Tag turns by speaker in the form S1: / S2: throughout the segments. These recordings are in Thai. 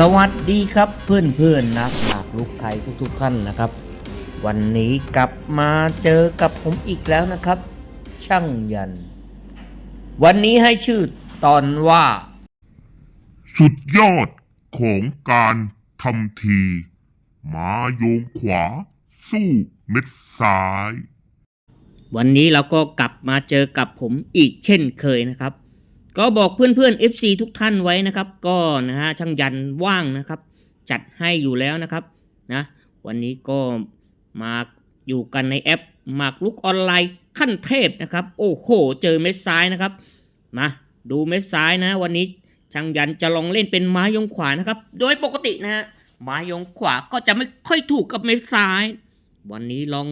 S1: สวัสดีครับเพื่อนเพื่อนๆนักหมากลูกไทยทุกๆท่านนะครับ วันนี้กลับมาเจอกับผมอีกแล้วนะครับ ช่างยัน วันนี้ให้ชื่อตอนว่า
S2: สุดยอดของการทำทีหมาโยงขวา สู้เม็ดซ้าย
S1: วันนี้เราก็กลับมาเจอกับผมอีกเช่นเคยนะครับ ก็บอกเพื่อนๆ FC ทุกท่านไว้นะครับ ก็นะฮะช่างยันว่างนะครับ จัดให้อยู่แล้วนะครับนะวันนี้ก็มาอยู่กันในแอปหมากลุกออนไลน์ขั้นเทพนะครับ โอ้โห เจอเม็ดซ้ายนะครับมาดูเม็ดซ้ายนะ วันนี้ช่างยันจะลองเล่นเป็นไม้ยงขวานะครับ โดยปกตินะฮะไม้ยงขวาก็จะไม่ค่อยถูกกับเม็ดซ้าย วันนี้ลอง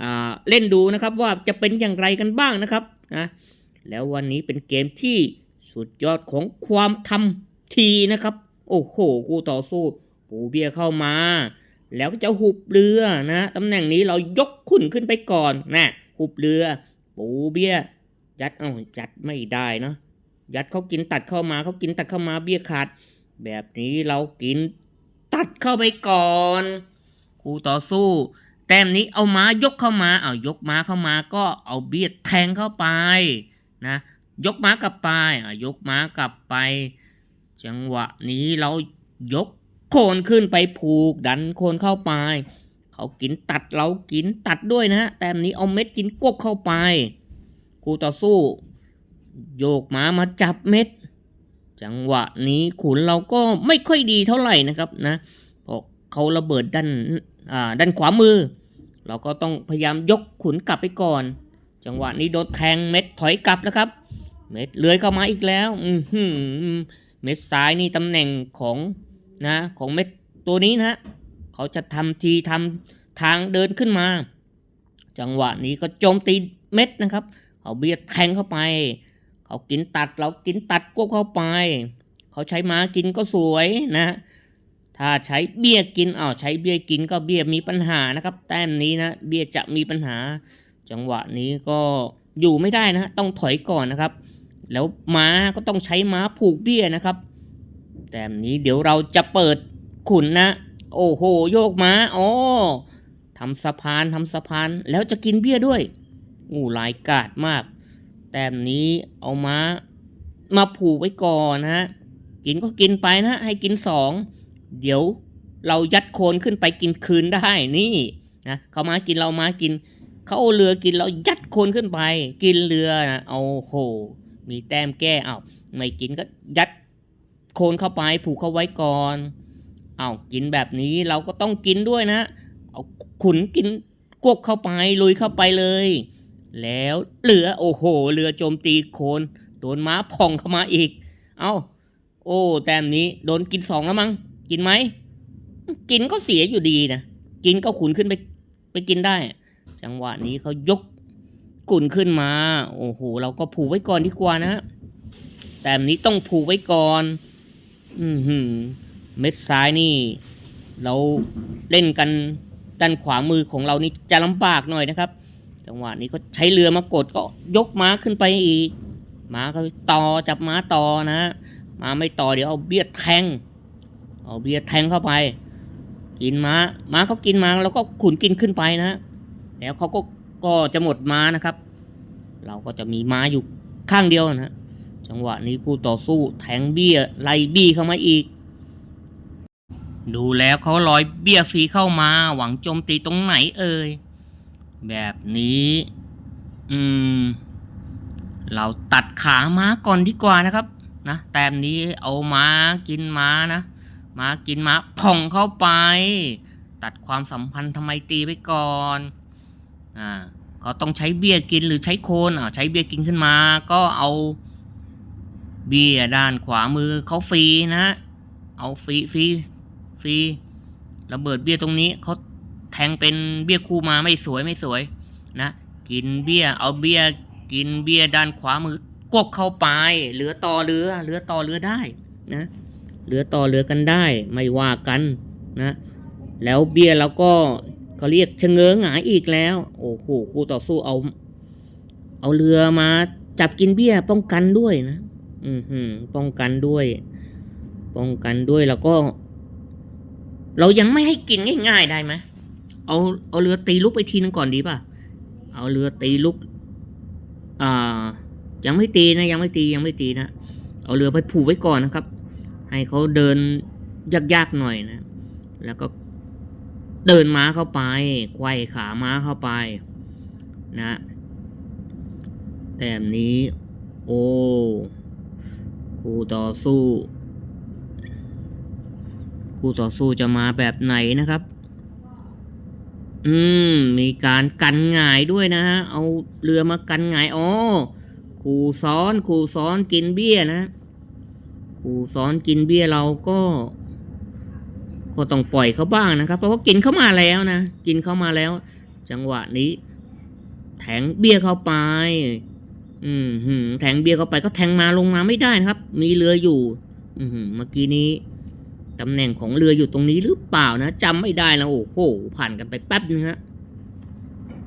S1: อ่าเล่นดูนะครับว่าจะเป็นอย่างไรกันบ้างนะครับนะ แล้ววันนี้เป็นเกมที่สุดยอดของความทำทีนะครับ โอ้โหคู่ต่อสู้ปูเบียเข้ามา แล้วก็จะหุบเรือนะตำแหน่งนี้เรายกขุนขึ้นไปก่อนนะหุบเรือ ปูเบียยัดเอ้ายัดไม่ได้เนะยัดเขากินตัดเข้ามาเขากินตัดเข้ามาเบี้ยขาด แบบนี้เรากินตัดเข้าไปก่อนคู่ต่อสู้ แต้มนี้เอาม้ายกเข้ามา เอายกม้าเข้ามาก็เอาเบียดแทงเข้าไป นะยกม้ากลับไปยกม้ากลับไป จังหวะนี้เรายกโคนขึ้นไปผูกดันโคนเข้าไป เขากินตัดเรากินตัดด้วยนะฮะแต้มนี้เอาเม็ดกินกบเข้าไปคู่ต่อสู้ โยกม้ามาจับเม็ด จังหวะนี้ขุนเราก็ไม่ค่อยดีเท่าไหร่นะครับนะเพราะเขาระเบิดด้านด้านขวามือ เราก็ต้องพยายามยกขุนกลับไปก่อน จังหวะนี้โดนแทงเม็ดถอยกลับแล้วครับ เม็ดเลื้อยเข้ามาอีกแล้วอืเม็ดซ้ายนี่ตำแหน่งของนะของเม็ดตัวนี้นะเขาจะทำทีทำทางเดินขึ้นมา จังหวะนี้ก็โจมตีเม็ดนะครับเอาเบียดแทงเข้าไป เขากินตัดเรากินตัดก็เข้าไป เขาใช้ม้ากินก็สวยนะ ถ้าใช้เบี้ยกินอ้าวใช้เบี้ยกินก็เบี้ยมีปัญหานะครับ แต้มนี้นะเบี้ยจะมีปัญหา จังหวะนี้ก็อยู่ไม่ได้นะต้องถอยก่อนนะครับ แล้วม้าก็ต้องใช้ม้าผูกเบี้ยนะครับ แต้มนี้เดี๋ยวเราจะเปิดขุนนะ โอ้โหโยกม้าอ๋อทำสะพานทำสะพานแล้วจะกินเบี้ยด้วยอู้หลายกาดมาก แต้มนี้เอาม้ามาผูกไว้ก่อนนะฮะกินก็กินไปนะให้กินสองเดี๋ยวเรายัดโคนขึ้นไปกินคืนได้นี่นะเขามากินเรามากิน เขาเอาเรือกินเรายัดโคนขึ้นไป กินเรือนะเอาโห มีแต้มแก้เอาไม่กินก็ยัดโคนเข้าไปผูกเข้าไว้ก่อนเอากินแบบนี้เราก็ต้องกินด้วยนะ เอาขุนกินกวกเข้าไปลุยเข้าไปเลย แล้วเรือโอ้โหเรือโจมตีโคนโดนม้าพองเข้ามาอีก เอาโอ้แต้มนี้โดนกินสองแล้วมั้งกินไหมกินก็เสียอยู่ดีนะกินก็ขุนขึ้นไปไปกินได้ จังหวะนี้เขายกขุนขึ้นมา โอ้โห เราก็ผูไว้ก่อนดีกว่านะ แต่นี้ต้องผูไว้ก่อน อือหือเม็ดซ้ายนี่ เราเล่นกันด้านขวามือของเรานี่จะลำบากหน่อยนะครับ จังหวะนี้ก็ใช้เรือมากดก็ยกม้าขึ้นไปอีก ม้าก็ต่อจับม้าต่อนะ ม้าไม่ต่อเดี๋ยวเอาเบียดแทง เอาเบียร์แทงเข้าไป กินม้า ม้าเขากินม้าแล้วก็ขุนกินขึ้นไปนะ แล้วเขาก็ก็จะหมดม้านะครับ เราก็จะมีม้าอยู่ข้างเดียวนะจังหวะนี้คู่ต่อสู้แทงเบี้ยไล่บี้เข้ามาอีก ดูแล้วเขาลอยเบี้ยฟรีเข้ามา หวังโจมตีตรงไหนเอ่ยแบบนี้ อืม เราตัดขาม้าก่อนดีกว่านะครับ นะแต้มนี้เอาม้ากินม้านะม้ากินม้าผ่องเข้าไป ตัดความสัมพันธ์ทำไมตีไปก่อน อ่าก็ต้องใช้เบี้ยกินหรือใช้โคนอ่าใช้เบี้ยกินขึ้นมา ก็เอาเบี้ยด้านขวามือเขาฟรีนะเอาฟรีฟรีฟรีระเบิดเบี้ยตรงนี้เขาแทงเป็นเบี้ยคู่มาไม่สวยไม่สวยนะ กินเบี้ยเอาเบี้ยกินเบี้ยด้านขวามือกกเข้าไป เหลือต่อเรือเหลือต่อเรือได้นะเหลือต่อเรือกันได้ไม่ว่ากันนะ แล้วเบี้ยเราก็ เขาเรียกชะเง้อหงายอีกแล้ว โอ้โหคู่ต่อสู้เอา เอาเรือมาจับกินเบี้ย ป้องกันด้วยนะ อือหือ ป้องกันด้วย ป้องกันด้วยแล้วก็ เรายังไม่ให้กินง่ายๆได้ไหมเอาเอาเรือตีลุกไปทีนึงก่อนดีป่ะ เอาเรือตีลุก อ่า ยังไม่ตีนะ ยังไม่ตียังไม่ตีนะ เอาเรือไปผูกไว้ก่อนนะครับ ให้เขาเดินยากๆหน่อยนะ แล้วก็ เดินม้าเข้าไปไขว้ขาม้าเข้าไป นะแต่นี้ โอ้คู่ต่อสู้คู่ต่อสู้จะมาแบบไหนนะครับ อืม มีการกันงายด้วยนะฮะ เอาเรือมากันงายอ๋อขู่ซ้อนขู่ซ้อนกินเบี้ยนะขู่ซ้อนกินเบี้ยเราก็ ก็ต้องปล่อยเขาบ้างนะครับ เพราะว่ากินเข้ามาแล้วนะ กินเข้ามาแล้ว จังหวะนี้ แทงเบี้ยเข้าไป อืมหืมแทงเบี้ยเข้าไปก็แทงมาลงมาไม่ได้นะครับ มีเรืออยู่อืมหืมเมื่อกี้นี้ตำแหน่งของเรืออยู่ตรงนี้หรือเปล่านะจำไม่ได้แล้วโอ้โหผ่านกันไปแป๊บนึงฮะ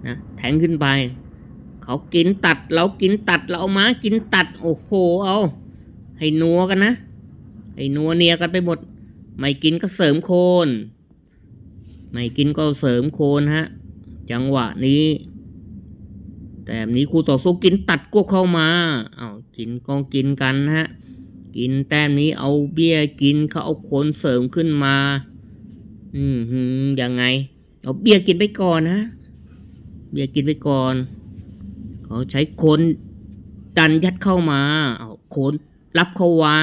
S1: นะแทงขึ้นไปเขากินตัดเรากินตัดเราเอาม้ากินตัด โอ้โหเอา ให้นัวกันนะ ให้นัวเนียกันไปหมด ไม่กินก็เสริมโคน ไม่กินก็เสริมโคนฮะ จังหวะนี้ แต่แบบนี้คู่ต่อสู้กินตัดกวกเข้ามาเอากินก็กินกันนะฮะ กินแต้มนี้เอาเบี้ยกินเขาเอาโคนเสริมขึ้นมาอืมหืมยังไง เอาเบี้ยกินไปก่อนนะเบี้ยกินไปก่อนเขาใช้โคนดันยัดเข้ามา เอาโคนรับเข้าไว้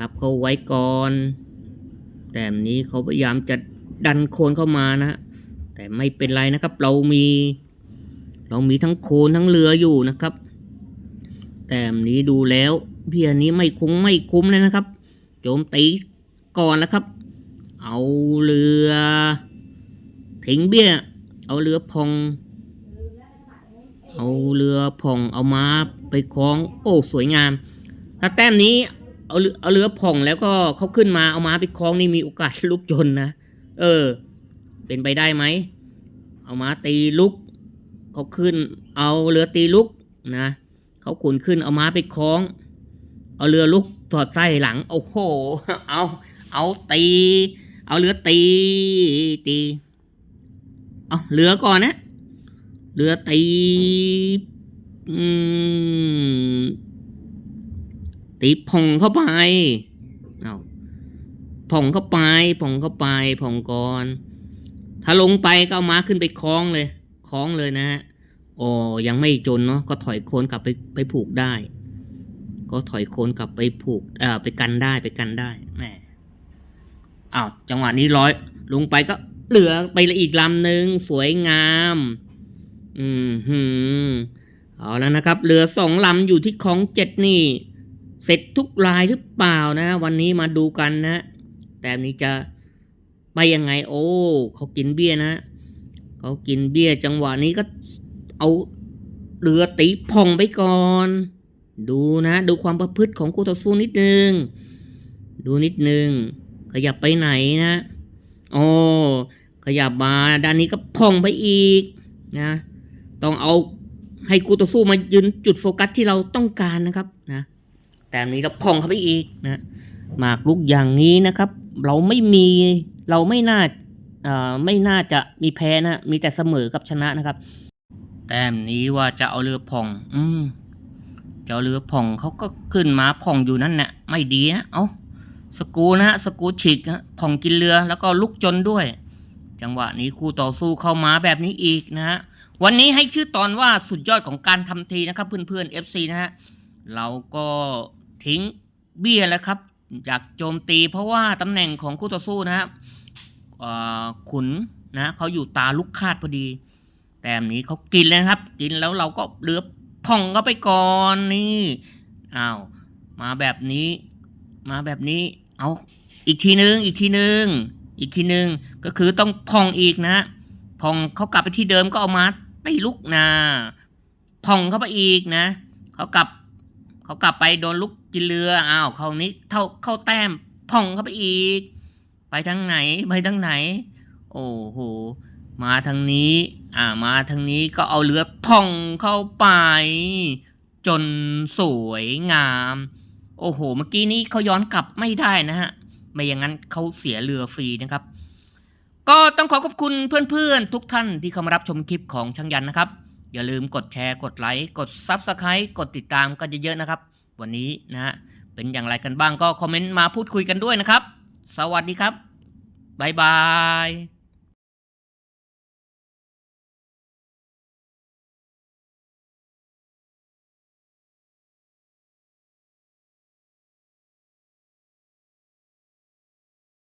S1: รับเข้าไว้ก่อน แต่แบบนี้เขาพยายามจะดันโคนเข้ามานะ แต่ไม่เป็นไรนะครับ เรามี เรามีทั้งโคนทั้งเรืออยู่นะครับ แต่แบบนี้ดูแล้วเบียนี้ไม่คุ้มไม่คุ้มเลยนะครับ โจมตีก่อนนะครับ เอาเรือทิ้งเบี้ย เอาเรือพอง เอาเรือพองเอามาไปคล้อง โอ้สวยงาม ถ้าแต้มนี้ เอาเรือเอาเรือผ่องแล้วก็เขาขึ้นมาเอาม้าไปคล้องนี่มีโอกาสลุกจนนะเออ เป็นไปได้ไหมเอาม้าตีลุกเขาขึ้น เอาเรือตีลุกนะเขาขุนขึ้นเอาม้าไปคล้อง เอาเรือลุกถอดไส้หลังโอ้โหเอาเอาตี เอาเรือตีตีเอาเรือก่อนนะเรือตีอืม ตีผ่องเข้าไปเอาผ่องเข้าไปผ่องเข้าไปผ่องก่อน ถ้าลงไปก็เอาม้าขึ้นไปคล้องเลยคล้องเลยนะฮะโอ้ยังไม่จนเนาะก็ถอยโคนกลับไปไปผูกได้ ก็ถอยโคนกลับไปผูกเอ่อไปกันได้ไปกันได้แหมอ้าวจังหวะนี้ร้อย ลงไปก็เหลือไปอีกลำหนึ่งสวยงาม อืมหืมเอาแล้วนะครับ เหลือสองลำอยู่ที่คลองเจ็ดนี่ เสร็จทุกรายหรือเปล่านะ วันนี้มาดูกันนะ แต่นี้จะไปยังไง โอ้ เขากินเบี้ยนะ เขากินเบี้ยจังหวะนี้ก็เอาเรือตีพองไปก่อน ดูนะ ดูความประพฤติของคู่ต่อสู้นิดนึง ดูนิดนึง ขยับไปไหนนะ โอ้ขยับมาด้านนี้ก็พองไปอีกนะ ต้องเอาให้คู่ต่อสู้มายืนจุดโฟกัสที่เราต้องการนะครับนะ แต่นี้ก็พองเข้าไปอีกนะหมากลุกอย่างนี้นะครับ เราไม่มีเราไม่น่าเอ่อไม่น่าจะมีแพ้นะมีแต่เสมอกับชนะนะครับ แต้มนี้ว่าจะเอาเรือผ่อง อืมจะเอาเรือผ่องเขาก็ขึ้นมาผ่องอยู่นั่นแหละไม่ดีนะเอาสกูนะฮะสกูฉีกนะผ่องกินเรือแล้วก็ลุกจนด้วย จังหวะนี้คู่ต่อสู้เข้ามาแบบนี้อีกนะฮะวันนี้ให้ชื่อตอนว่าสุดยอดของการทำทีนะครับ เพื่อนๆ FC นะฮะเราก็ ทิ้งเบี้ยแล้วครับจากโจมตีเพราะว่าตำแหน่งของคู่ต่อสู้นะครับขุนนะเขาอยู่ตาลุกคาดพอดี แต่อันนี้เขากินแล้วครับ กินแล้วเราก็เลือพ่องเข้าไปก่อนนี่อ้าวมาแบบนี้ มาแบบนี้เอาอีกทีนึงอีกทีนึงอีกทีนึงก็คือต้องพองอีกนะพองเขากลับไปที่เดิมก็เอามาตีลุกนะพองเข้าไปอีกนะเขากลับเขากลับไปโดนลุกินเรืออ้าวเขานี้เท่าเข้าแต้มพ่องเข้าไปอีก ไปทางไหนไปทางไหน โอ้โหมาทางนี้ อ่ามาทางนี้ก็เอาเรือพ่องเข้าไป จนสวยงาม โอ้โห เมื่อกี้นี้เขาย้อนกลับไม่ได้นะฮะ ไม่อย่างนั้นเขาเสียเรือฟรีนะครับ ก็ต้องขอขอบคุณเพื่อนๆ ทุกท่านที่เข้ามารับชมคลิปของช่างยันนะครับ อย่าลืมกดแชร์ กดไลค์ กดซับสไครต์กดติดตามกันเยอะๆนะครับ วันนี้นะฮะเป็นอย่างไรกันบ้างก็คอมเมนต์มาพูดคุยกันด้วยนะครับ สวัสดีครับ บ๊ายบาย